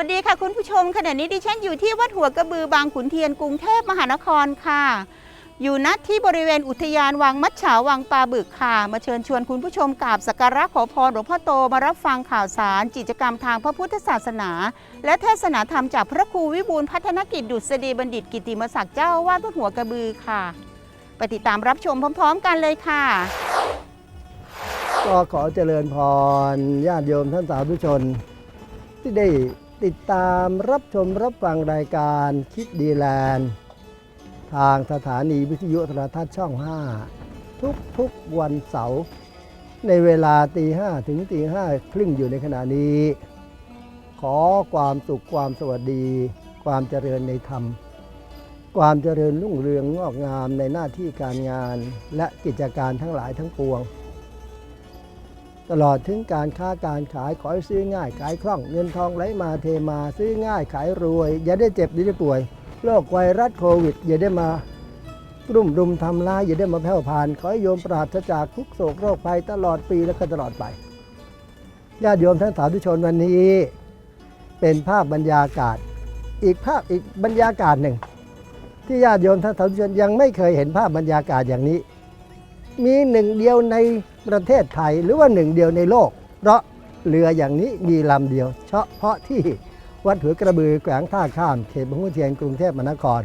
วัสดีค่ะคุณผู้ชมขณะนี้ดิฉันอยู่ที่วัดหัวกระบือบางขุนเทียนกรุงเทพมหานครค่ะ อยู่ณที่บริเวณอุทยานวังมัดฉาวังปลาบึกค่ะ มาเชิญชวนคุณผู้ชมกราบสักการะขอพรหลวงพ่อโตมารับฟังข่าวสารกิจกรรมทางพระพุทธศาสนา และเทศนาธรรมจากพระครูวิบูลพัฒนกิจดุษฎีบัณฑิตกิติมศักดิ์เจ้าอาวาดวัดหัวกระบือค่ะไปติดตามรับชมพร้อม ๆ กันเลยค่ะ ก็ขอเจริญพรญาติโยมท่านสาธุชนที่ได้ ติดตามรับชมรับฟังรายการคิดดีแลนด์ทางสถานีวิทยุโทรทัศน์ช่อง 5 ทุกทุกวันเสาร์ในเวลาตีห้ถึงตีห้าครึ่งอยู่ในขณะนี้ ขอความสุขความสวัสดี ความเจริญในธรรม ความเจริญรุ่งเรืองงอกงามในหน้าที่การงานและกิจการทั้งหลายทั้งปวง ตลอดถึงการค้าการขายขอให้ซื้อง่ายขายคล่องเงินทองไหลมาเทมาซื้อง่ายขายรวย อย่าได้เจ็บอย่าได้ป่วย โรคไวรัสโควิด อย่าได้มารุ่มรุมทำร้ายอย่าได้มาแผ่วพาน ขอให้โยมปราศจากทุกโศกโรคภัยตลอดปีและก็ตลอดไปญาติโยมท่านสาธุชนวันนี้ เป็นภาพบรรยากาศ อีกภาพอีกบรรยากาศหนึ่ง ที่ญาติโยมท่านสาธุชนยังไม่เคยเห็นภาพบรรยากาศอย่างนี้ มีหนึ่งเดียวใน ประเทศไทยหรือว่าหนึ่งเดียวในโลก เพราะเรืออย่างนี้มีลำเดียว เฉพาะที่วัดหัวกระบือแขวงท่าข้ามเขตบางขุนเทียนกรุงเทพมหานคร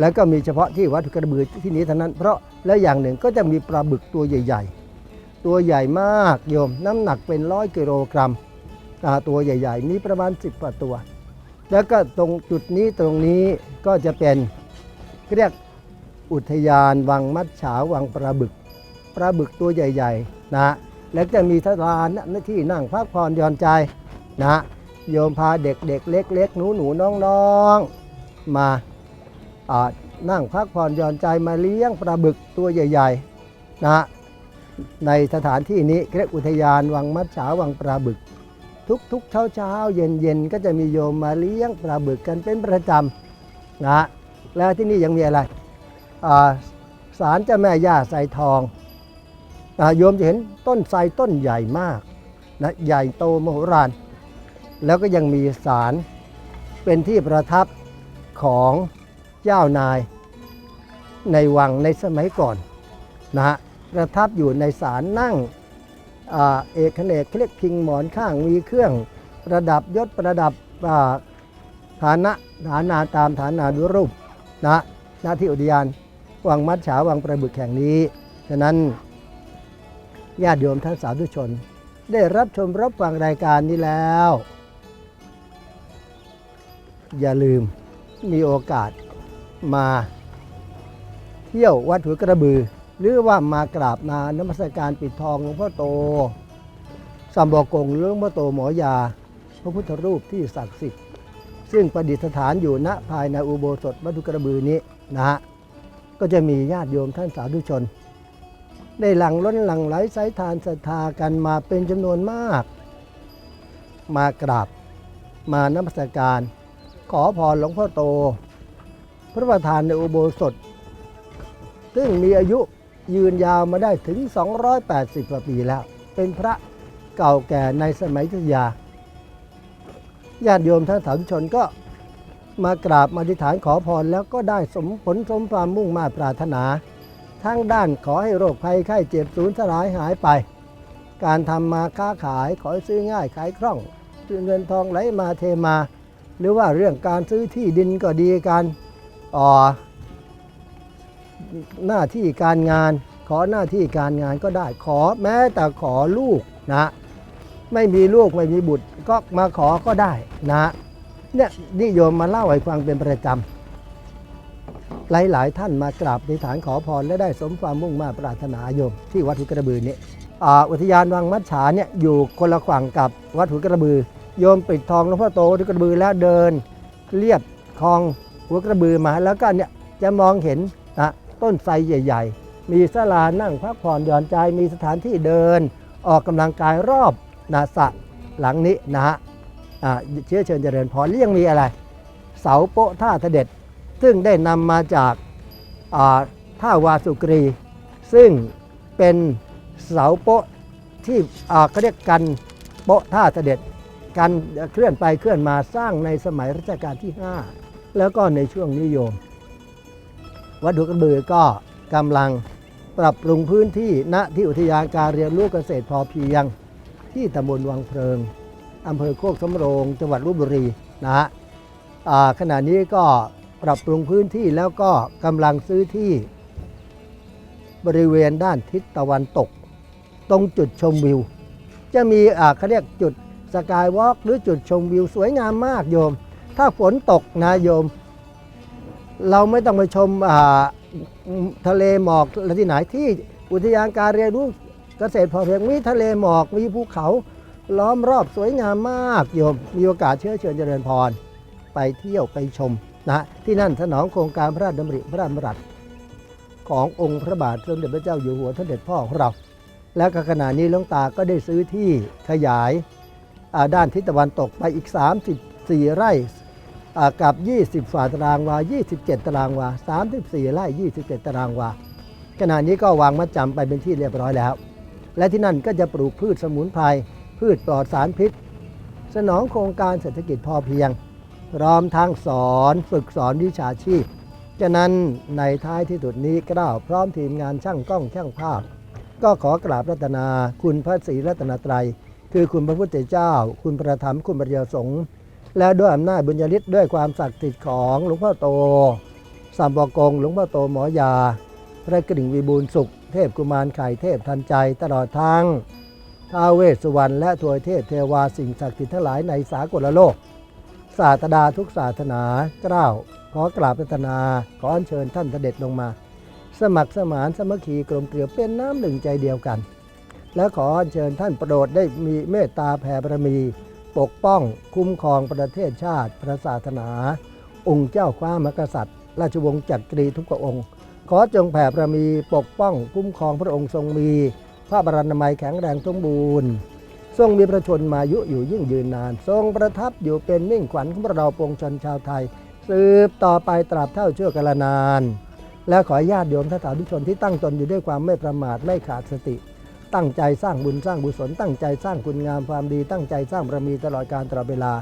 แล้วก็มีเฉพาะที่วัดหัวกระบือที่นี้เท่านั้น เพราะแล้วอย่างหนึ่งก็จะมีปลาบึกตัวใหญ่ ๆ ตัวใหญ่มากโยมน้ำหนักเป็นร้อยกิโลกรัมตัวใหญ่ ๆ มีประมาณ 10กว่าตัว แล้วก็ตรงจุดนี้ตรงนี้ก็จะเป็นเรียกอุทยานวังมัดฉาวังปลาบึก ปลาบึกตัวใหญ่ๆนะแล้วจะมีสถานที่นั่งพักผ่อนหย่อนใจนะโยมพาเด็กๆ เล็กๆ หนูหนูๆน้องๆ มานั่งพักผ่อนหย่อนใจมาเลี้ยงปลาบึกตัวใหญ่ๆนะในสถานที่นี้เรียกอุทยานวังมัดฉาวังปลาบึก ทุกๆเช้าๆเย็นๆก็จะมีโยมมาเลี้ยงปลาบึกกันเป็นประจำนะแล้วที่นี่ยังมีอะไรอ่าศาลเจ้าแม่ย่าไซทอง โยมจะเห็นต้นไทรต้นใหญ่มากนะใหญ่โตมโหฬารแล้วก็ยังมีศาลเป็นที่ประทับของเจ้านายในวังในสมัยก่อนนะฮะประทับอยู่ในศาลนั่งอเอกเนกเรียกพิงหมอนข้างมีเครื่องประดับยศประดับฐานะฐานาตามฐานานุรูปนะหน้าที่อุทยานวังมัดฉาวังประบึกแห่งนี้ ฉะนั้น ญาติโยมท่านสาธุชน ได้รับชมรับฟังรายการนี้แล้ว อย่าลืมมีโอกาสมาเที่ยววัดหัวกระบือ หรือว่ามากราบนานมัสการปิดทองหลวงพ่อโตสัมบอกงหรือหลวงพ่อโตหมอยา พระพุทธรูปที่ศักดิ์สิทธิ์ซึ่งประดิษฐานอยู่ณภายในอุโบสถวัดหัวกระบือนี้นะฮะก็จะมีญาติโยมท่านสาธุชน ได้หลั่งล้นหลั่งไหลสายทานศรัทธากันมาเป็นจำนวนมาก มากราบมานมัสการ ขอพรหลวงพ่อโต พระประธานในอุโบสถ ซึ่งมีอายุยืนยาวมาได้ถึง 280กว่าปีแล้ว เป็นพระเก่าแก่ในสมัยอยุยาญาติโยมท่านสาธุชนก็มากราบมาอธิษฐานขอพรแล้วก็ได้สมผลสมความมุ่งมาตรปรารถนา ทั้งด้านขอให้โรคภัยไข้เจ็บสูญสลายหายไป การทำมาค้าขายขอให้ซื้อง่ายขายคล่องซื้อเงินทองไหลมาเทมา หรือว่าเรื่องการซื้อที่ดินก็ดีการอ่อหน้าที่การงาน ขอหน้าที่การงานก็ได้ขอแม้แต่ขอลูกนะไม่มีลูกไม่มีบุตรก็มาขอก็ได้นะเนี่ยนิยมมาเล่าให้ฟังเป็นประจำ หลาย ๆ ท่านมากราบในฐานขอพรและได้สมความมุ่งมา่ปรารถนาโยมที่วัดหุกระบือนี้อ่าอุทยานวังมัดฉาเนี่ยอยู่คนละฝั่งกับวัดหุกระบือ โยมปิดทองหลวงพ่อโตวัดหุกระบือแล้วเดินเลียบคลองหัวกระบือมาแล้วก็เนี่ยจะมองเห็นนะต้นไทรใหญ่ ๆ มีศาลานั่งพักผ่อนหย่อนใจมีสถานที่เดิน ออกกำลังกายรอบนาสระหลังนี้นะฮะอ่าเชื้อเชิญเจริญพรแล้วยังมีอะไร เสาโปะท่าเสด็จ ซึ่งได้นำมาจากท่าวาสุกรี ซึ่งเป็นเสาโป๊ะที่เขาเรียกกันโป๊ะท่าเสด็จกันเคลื่อนไปเคลื่อนมาสร้างในสมัยรัชกาลที่ 5 แล้วก็ในช่วงนิยม วัดดุกระบือก็กำลังปรับปรุงพื้นที่ณที่อุทยานการเรียนรู้เกษตรพอเพียง ที่ตำบลวังเพลิงอำเภอโคกสำโรง จังหวัดลบบุรีนะฮะขณะนี้ก็ ปรับปรุงพื้นที่แล้วก็กำลังซื้อที่บริเวณด้านทิศตะวันตก ตรงจุดชมวิว จะมีอ่าเขาเรียกจุดสกายวอล์กหรือจุดชมวิวสวยงามมากโยม ถ้าฝนตกนะโยม เราไม่ต้องไปชมอ่าทะเลหมอกอะไรที่ไหนที่อุทยานการเรียนรู้เกษตรพอเพียงมีทะเลหมอกมีภูเขาล้อมรอบสวยงามมากโยม มีโอกาสเชื้อเชิญเจริญพร ไปเที่ยวไปชม นะที่นั่นสนองโครงการพระราชดำริพระราชดำรัสขององค์พระบาทสมเด็จพระเจ้าอยู่หัวท่านเด็จพ่อของเรา แล้วก็ขณะนี้หลวงตาก็ได้ซื้อที่ขยายด้านทิศตะวันตกไปอีก 34 ไร่กับ 20 ฝ่าตารางวา 27 ตารางวา 34 ไร่ 27 ตารางวา ขณะนี้ก็วางมัดจำไปเป็นที่เรียบร้อยแล้ว และที่นั่นก็จะปลูกพืชสมุนไพรพืชปลอดสารพิษ สนองโครงการเศรษฐกิจพอเพียง พร้อมทั้งสอนฝึกสอนวิชาชีพ ฉะนั้นในท้ายที่สุดนี้กล้าวพร้อมทีมงานช่างกล้องช่างภาพ ก็ขอกราบรัตนาคุณพระศรีรัตนตรัย คือคุณพระพุทธเจ้า คุณประธรรมคุณปริยสงฆ์และด้วยอำนาจบุญญาฤทธิ์ด้วยความศักดิ์สิทธิ์ของหลวงพ่อโตสัมปกงหลวงพ่อโตหมอยา พระกริ่งวิบูลสุข เทพกุมารไข่เทพทันใจตลอดทั้งท้าเวสสุวรรณและทวยเทพเทวาสิ่งศักดิ์สิทธิ์ทั้งหลายในสากลโลก ศาสดาทุกศาสนากล้าขอกราบพัฒนา ขออัญเชิญท่านเสด็จลงมา สมัครสมานสมัคคีกลมเกลียวเป็นน้ำหนึ่งใจเดียวกัน และขออัญเชิญท่านโปรดได้มีเมตตาแผ่บารมี ปกป้องคุ้มครองประเทศชาติพระศาสนา องค์เจ้าฟ้ามกษัตริย์ ราชวงศ์จักรีทุกพระองค์ ขอจงแผ่บารมีปกป้องคุ้มครองพระองค์ทรงมี พระบรรณามัยแข็งแรงสมบูรณ์ ทรงมีพระชนมายุอยู่ยิ่งยืนนาน ทรงประทับอยู่เป็นมิ่งขวัญของเราปวงชนชาวไทย สืบต่อไปตราบเท่าชั่วกาลนาน และขอญาติโยมท่านสาธุชนที่ตั้งตนอยู่ด้วยความไม่ประมาทไม่ขาดสติ ตั้งใจสร้างบุญสร้างบุญสนตั้งใจสร้างคุณงามความดี ตั้งใจสร้างบารมีตลอดการตลอดเวลา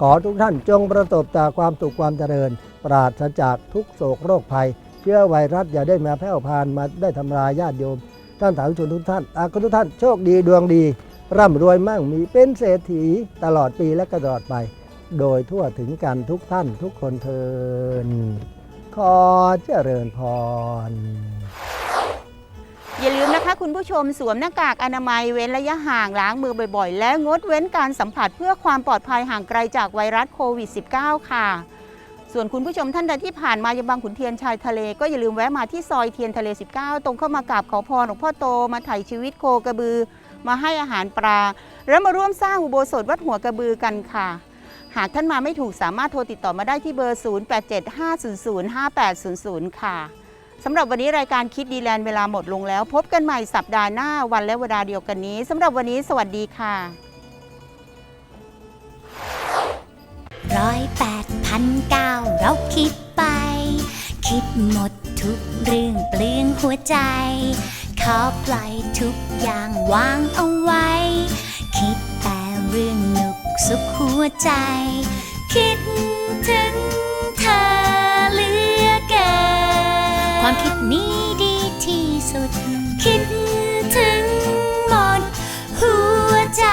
ขอทุกท่านจงประสบแต่ความสุขความเจริญ ปราศจากทุกโศกโรคภัยเชื้อไวรัสอย่าได้มาแพร่พานมาได้ทำลายญาติโยม ท่านสาธุชนทุกท่านอาคุณทุกท่านโชคดีดวงดี ร่ำรวยมั่งมีเป็นเศรษฐีตลอดปีและก็ตลอดไป โดยทั่วถึงกันทุกท่านทุกคนเทินขอเจริญพร อย่าลืมนะคะคุณผู้ชมสวมหน้ากากอนามัยเว้นระยะห่างล้างมือบ่อยๆ และงดเว้นการสัมผัสเพื่อความปลอดภัยห่างไกลจากไวรัสโควิด -19 ค่ะ ส่วนคุณผู้ชมท่านใดที่ผ่านมายังบางขุนเทียนชายทะเล ก็อย่าลืมแวะมาที่ซอยเทียนทะเล 19 ตรงเข้ามากราบขอพรหลวงพ่อโตมาถ่ายชีวิตโคกระบือ มาให้อาหารปลา แล้วมาร่วมสร้างอุโบสถวัดหัวกระบือกันค่ะ หากท่านมาไม่ถูกสามารถโทรติดต่อมาได้ที่เบอร์ 0875005800 ค่ะสำหรับวันนี้รายการคิดดีแลนด์เวลาหมดลงแล้ว พบกันใหม่สัปดาห์หน้าวันและเวลาเดียวกันนี้สำหรับวันนี้สวัสดีค่ะร้อยแปดพันเก้าเราคิดไป คิดหมดทุกเรื่องเปลืองหัวใจ อปล่อยทุกอย่างวางเอาไว้ คิดแต่เรื่องหนุกสุขหัวใจ คิดถึงเธอเหลือเกินความคิดนี้ดีที่สุด คิดถึงหมดหัวใจ